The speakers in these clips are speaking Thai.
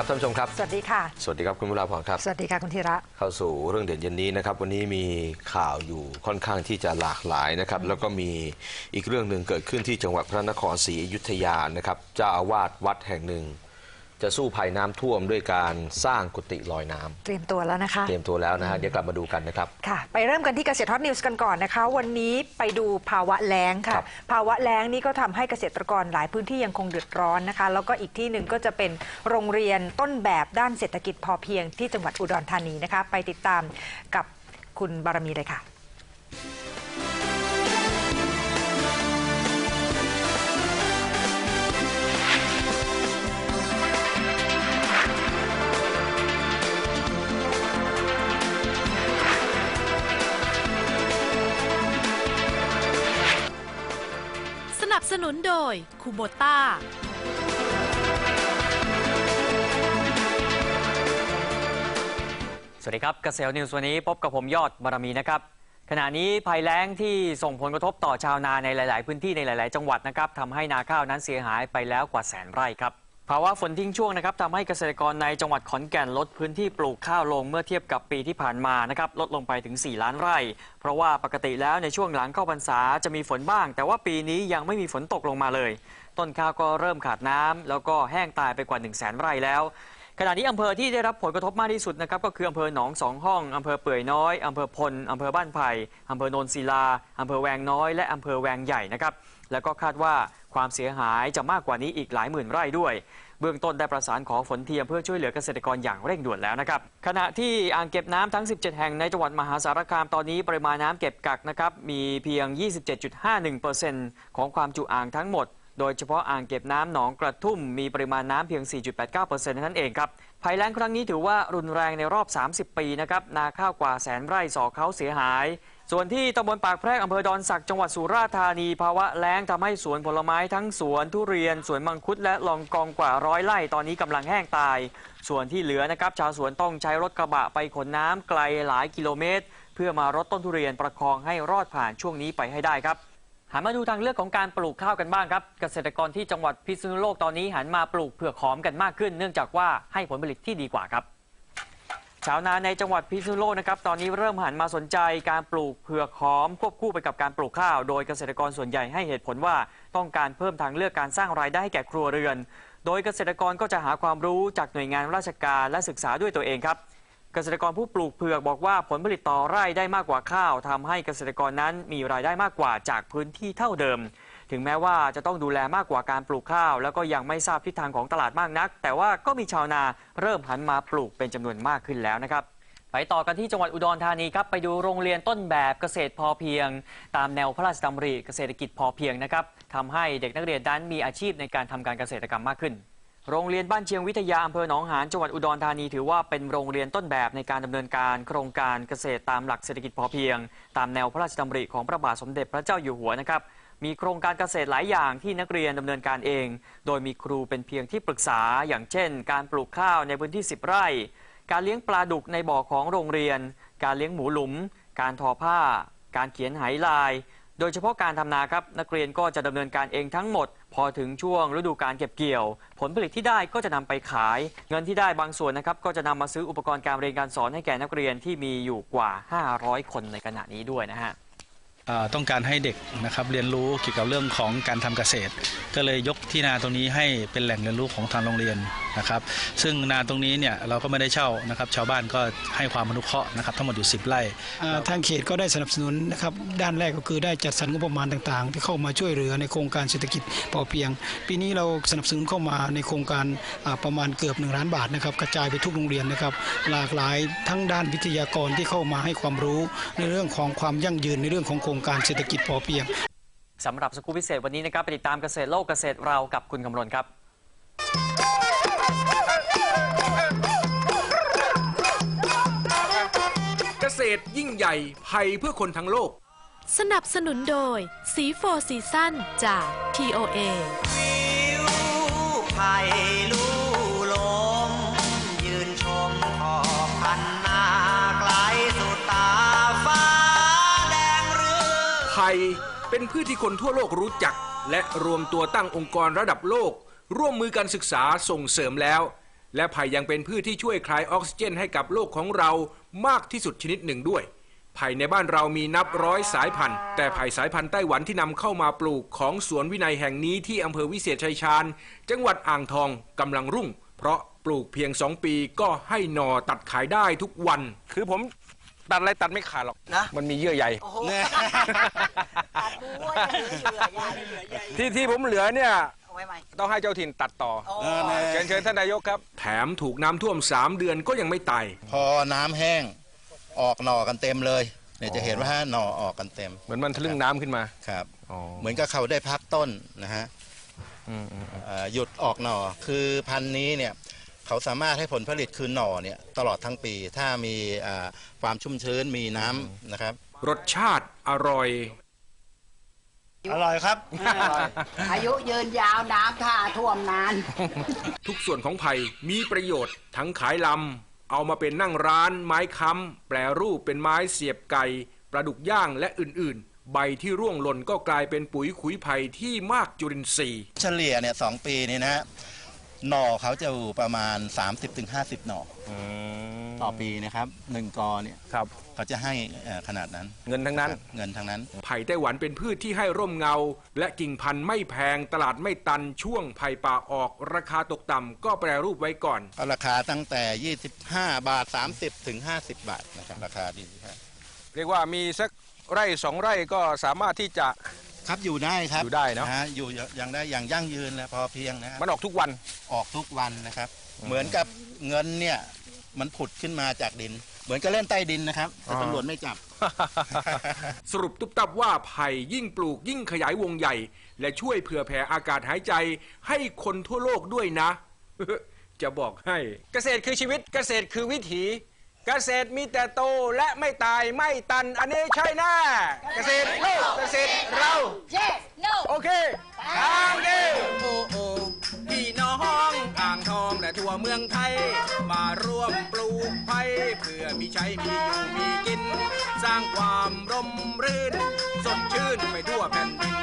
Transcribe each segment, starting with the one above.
ครับท่านผู้ชมครับ สวัสดีค่ะ สวัสดีครับคุณวราพรครับ สวัสดีค่ะคุณธีระ เข้าสู่เรื่องเด่นเย็นนี้นะครับ วันนี้มีข่าวอยู่ค่อนข้างที่จะหลากหลายนะครับ แล้วก็มีอีกเรื่องหนึ่งเกิดขึ้นที่จังหวัดพระนครศรีอยุธยานะครับ เจ้าอาวาสวัดแห่งหนึ่ง จะสู้ภัยน้ำท่วมด้วยการสร้างกุฏิลอยน้ำเตรียมตัวแล้วนะคะ เตรียมตัวแล้วนะฮะเดี๋ยวกลับมาดูกันนะครับ ค่ะ ไปเริ่มกันที่เกษตรฮอตนิวส์กันก่อนนะคะ วันนี้ไปดูภาวะแล้งค่ะ ครับภาวะแล้งนี่ก็ทำให้เกษตรกรหลายพื้นที่ยังคงเดือดร้อนนะคะ แล้วก็อีกที่หนึ่งก็จะเป็นโรงเรียนต้นแบบด้านเศรษฐกิจพอเพียงที่จังหวัดอุดรธานีนะคะ ไปติดตามกับคุณบารมีเลยค่ะ บสนุนโดยคูโบต้า สวัสดีครับเกษตรนิวส์วันนี้พบกับผมยอดบารมีนะครับ ขณะนี้ภัยแล้งที่ส่งผลกระทบต่อชาวนาในหลาย ๆ พื้นที่ในหลาย ๆ จังหวัดนะครับทำให้นาข้าวนั้นเสียหายไปแล้วกว่าแสนไร่ครับ ภาวะฝนทิ้งช่วงนะครับทำให้เกษตรกรในจังหวัดขอนแก่นลดพื้นที่ปลูกข้าวลงเมื่อเทียบกับปีที่ผ่านมานะครับลดลงไปถึง 4 ล้านไร่ เพราะว่าปกติแล้วในช่วงหลังเข้าพรรษาจะมีฝนบ้าง แต่ว่าปีนี้ยังไม่มีฝนตกลงมาเลย ต้นข้าวก็เริ่มขาดน้ำแล้วก็แห้งตายไปกว่า 1 0 0 0 0แสนไร่แล้ว ขณะนี้อำเภอที่ได้รับผลกระทบมากที่สุดนะครับก็คืออำเภอหนองสองห้องอำเภอเปื่อยน้อยอำเภอพลอำเภอบ้านไผ่อำเภอโนนศิลาอำเภอแวงน้อยและอำเภอแวงใหญ่นะครับแล้วก็คาดว่าความเสียหายจะมากกว่านี้อีกหลายหมื่นไร่ด้วย เบื้องต้นได้ประสานขอฝนเทียมเพื่อช่วยเหลือเกษตรกรอย่างเร่งด่วนแล้วนะครับขณะที่อ่างเก็บน้ำทั้ง 17 แห่งในจังหวัดมหาสารคามตอนนี้ปริมาณน้ำเก็บกักนะครับมีเพียง 27.51%ของความจุอ่างทั้งหมด โดยเฉพาะอ่างเก็บน้ำหนองกระทุ่มมีปริมาณน้ำเพียง 4.89%นั้นเองครับภัยแล้งครั้งนี้ถือว่ารุนแรงในรอบ 30 ปีนะครับนาข้าวกว่าแสนไร่สอเขาเสียหาย ส่วนที่ตำบลปากแพรกอำเภอดอนสักจังหวัดสุราษฎร์ธานี ภาวะแล้งทำให้สวนผลไม้ทั้งสวนทุเรียน สวนมังคุดและลองกองกว่าร้อยไร่ตอนนี้กำลังแห้งตาย ส่วนที่เหลือนะครับชาวสวนต้องใช้รถกระบะไปขนน้ำไกลหลายกิโลเมตร เพื่อมารดต้นทุเรียนประคองให้รอดผ่านช่วงนี้ไปให้ได้ครับ หันมาดูทางเลือกของการปลูกข้าวกันบ้างครับ เกษตรกรที่จังหวัดพิษณุโลกตอนนี้หันมาปลูกเผือกหอมกันมากขึ้น เนื่องจากว่าให้ผลผลิตที่ดีกว่าครับ ชาวนาในจังหวัดพิษณุโลกนะครับตอนนี้เริ่มหันมาสนใจการปลูกเผือกหอม ควบคู่ไปกับการปลูกข้าว โดยเกษตรกรส่วนใหญ่ให้เหตุผลว่าต้องการเพิ่มทางเลือกการสร้างรายได้ให้แก่ครัวเรือน โดยเกษตรกรก็จะหาความรู้จากหน่วยงานราชการและศึกษาด้วยตัวเองครับ เกษตรกรผู้ปลูกเผือกบอกว่าผลผลิตต่อไร่ได้มากกว่าข้าวทำให้เกษตรกรนั้นมีรายได้มากกว่าจากพื้นที่เท่าเดิม ถึงแม้ว่าจะต้องดูแลมากกว่าการปลูกข้าว แล้วก็ยังไม่ทราบทิศทางของตลาดมากนัก แต่ว่าก็มีชาวนาเริ่มหันมาปลูกเป็นจำนวนมากขึ้นแล้วนะครับไปต่อกันที่จังหวัดอุดรธานีครับไปดูโรงเรียนต้นแบบเกษตรพอเพียง ตามแนวพระราชดำริเกษตรกิจพอเพียงนะครับทำให้เด็กนักเรียนนั้นมีอาชีพในการทำการเกษตรกรรมมากขึ้น โรงเรียนบ้านเชียงวิทยาอำเภอหนองหานจังหวัดอุดรธานีถือว่าเป็นโรงเรียนต้นแบบในการดำเนินการโครงการเกษตรตามหลักเศรษฐกิจพอเพียง ตามแนวพระราชดำริของพระบาทสมเด็จพระเจ้าอยู่หัวนะครับ มีโครงการเกษตรหลายอย่างที่นักเรียนดำเนินการเอง โดยมีครูเป็นเพียงที่ปรึกษา อย่างเช่น การปลูกข้าวในพื้นที่ 10 ไร่ การเลี้ยงปลาดุกในบ่อของโรงเรียน การเลี้ยงหมูหลุม การทอผ้า การเขียนไหลาย โดยเฉพาะการทำนาครับนักเรียนก็จะดำเนินการเองทั้งหมด พอถึงช่วงฤดูการเก็บเกี่ยว ผลผลิตที่ได้ก็จะนำไปขาย เงินที่ได้บางส่วนนะครับก็จะนำมาซื้ออุปกรณ์การเรียนการสอนให้แก่นักเรียนที่มีอยู่กว่า 500 คนในขณะนี้ด้วยนะฮะต้องการให้เด็กนะครับเรียนรู้เกี่ยวกับเรื่องของการทำเกษตร ก็เลยยกที่นาตรงนี้ให้เป็นแหล่งเรียนรู้ของทางโรงเรียนนะครับซึ่งนาตรงนี้เนี่ยเราก็ไม่ได้เช่านะครับชาวบ้านก็ให้ความอนุเคราะห์นะครับทั้งหมดอยู่ 10 ไร่อ่าทางเขตก็ได้สนับสนุนนะครับด้านแรกก็คือได้จัดสรรงบประมาณต่างๆ ที่เข้ามาช่วยเหลือในโครงการเศรษฐกิจพอเพียง ปีนี้เราสนับสนุนเข้ามาในโครงการอ่าประมาณเกือบ1ล้านบาทนะครับกระจายไปทุกโรงเรียนนะครับหลากหลายทั้งด้านวิทยากรที่เข้ามาให้ความรู้ในเรื่องของความยั่งยืนในเรื่องของโครงการเศรษฐกิจพอเพียงสำหรับสกู๊ปพิเศษวันนี้นะครับไปติดตามเกษตรโลกเกษตรเรากับคุณกำรณครับ ษตรยิ่งใหญ่ภัยเพื่อคนทั้งโลก สนับสนุนโดยสีโฟซีซั่นจาก TOA วิวไผ่ลู่ลม ยืนชมขอบพันนาไกลสุดตาฟ้าแดงเรือไผ่เป็นพืชที่คนทั่วโลกรู้จัก และรวมตัวตั้งองค์กรระดับโลก ร่วมมือกันศึกษาส่งเสริมแล้ว และไผ่ยังเป็นพืชที่ช่วยคลายออกซิเจนให้กับโลกของเรามากที่สุดชนิดหนึ่งด้วย ไผ่ในบ้านเรามีนับร้อยสายพันธุ์ แต่ไผ่สายพันธุ์ไต้หวันที่นำเข้ามาปลูกของสวนวินัยแห่งนี้ที่อำเภอวิเศษชัยชาญ จังหวัดอ่างทองกำลังรุ่ง เพราะปลูกเพียง2ปีก็ให้หน่อตัดขายได้ทุกวัน คือผมตัดอะไรตัดไม่ขาดหรอกนะมันมีเยื่อใยที่ที่ผมเหลือเนี่ยเอาไว้ไหมต้องให้เจ้าถิ่นตัดต่อโอ้เชิญเชิญท่านนายกครับ แถมถูกน้ำท่วม 3 เดือนก็ยังไม่ตาย พอน้ำแห้งออกหน่อกันเต็มเลยเนี่ยจะเห็นว่าหน่อออกกันเต็มเหมือนมันทะลึ่งน้ำขึ้นมาครับ อ๋อเหมือนกับเขาได้พักต้นนะฮะอืมอืมอืมเอ่อหยุดออกหน่อคือพันธุ์นี้เนี่ยเขาสามารถให้ผลผลิตคือหน่อเนี่ยตลอดทั้งปี ถ้ามีอ่าความชุ่มชื้นมีน้ำนะครับ รสชาติอร่อย อร่อยครับ อายุยืนยาวน้ำท่าท่วมนาน ทุกส่วนของไผ่มีประโยชน์ทั้งขายลำ เอามาเป็นนั่งร้าน ไม้ค้ำแปรรูปเป็นไม้เสียบไก่ปลาดุกย่างและอื่น ๆ ใบที่ร่วงหล่นก็กลายเป็นปุ๋ยขุยไผ่ที่มากจุลินทรีย์ เฉลี่ยเนี่ยสองปีนี่นะฮะหน่อเขาจะอยู่ประมาณ 30-50 หน่ออืม ต่อปีนะครับหนึ่งกอเนี่ยครับ เขาจะให้เอ่อขนาดนั้นเงินทั้งนั้น เงินทั้งนั้น ไผ่ไต้หวันเป็นพืชที่ให้ร่มเงา และกิ่งพันธุ์ไม่แพงตลาดไม่ตันช่วงไผ่ป่าออก ราคาตกต่ำก็แปรรูปไว้ก่อน เอาราคาตั้งแต่ 25 บาท 30 ถึง 50 บาทนะครับราคาดีครับเรียกว่ามีสักไร่สองไร่ก็สามารถที่จะ ครับอยู่ได้ครับอยู่ได้เนอะ ฮอยู่อย่างได้อย่างยั่งยืนและพอเพียงนะครับมันออกทุกวัน ออกทุกวันนะครับ เหมือนกับเงินเนี่ย มันผุดขึ้นมาจากดิน เหมือนกับเล่นใต้ดินนะครับแต่ตำรวจไม่จับ สรุปตุบตับว่าไผ่ยิ่งปลูกยิ่งขยายวงใหญ่ และช่วยเผื่อแผ่อากาศหายใจ ให้คนทั่วโลกด้วยนะ จะบอกให้ เกษตรคือชีวิตเกษตรคือวิถี เกษตรมีแต่โตและไม่ตายไม่ตัน อันนี้ใช่แน่เกษตรโลกเกษตรเรา yes no โอเคทางเดียว และทั่วเมืองไทย มาร่วมปลูกไผ่เพื่อมีใช้มีอยู่มีกิน สร้างความร่มรื่นสดชื่นไปทั่วแผ่นดิน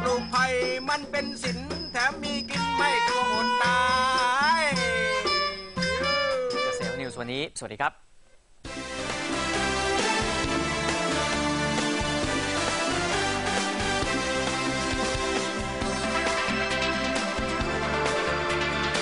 ปลูกไผ่มันเป็นศิลแถมมีกินไม่กลัวอดตายเกษตรนิวส์วันนี้ สวัสดีครับ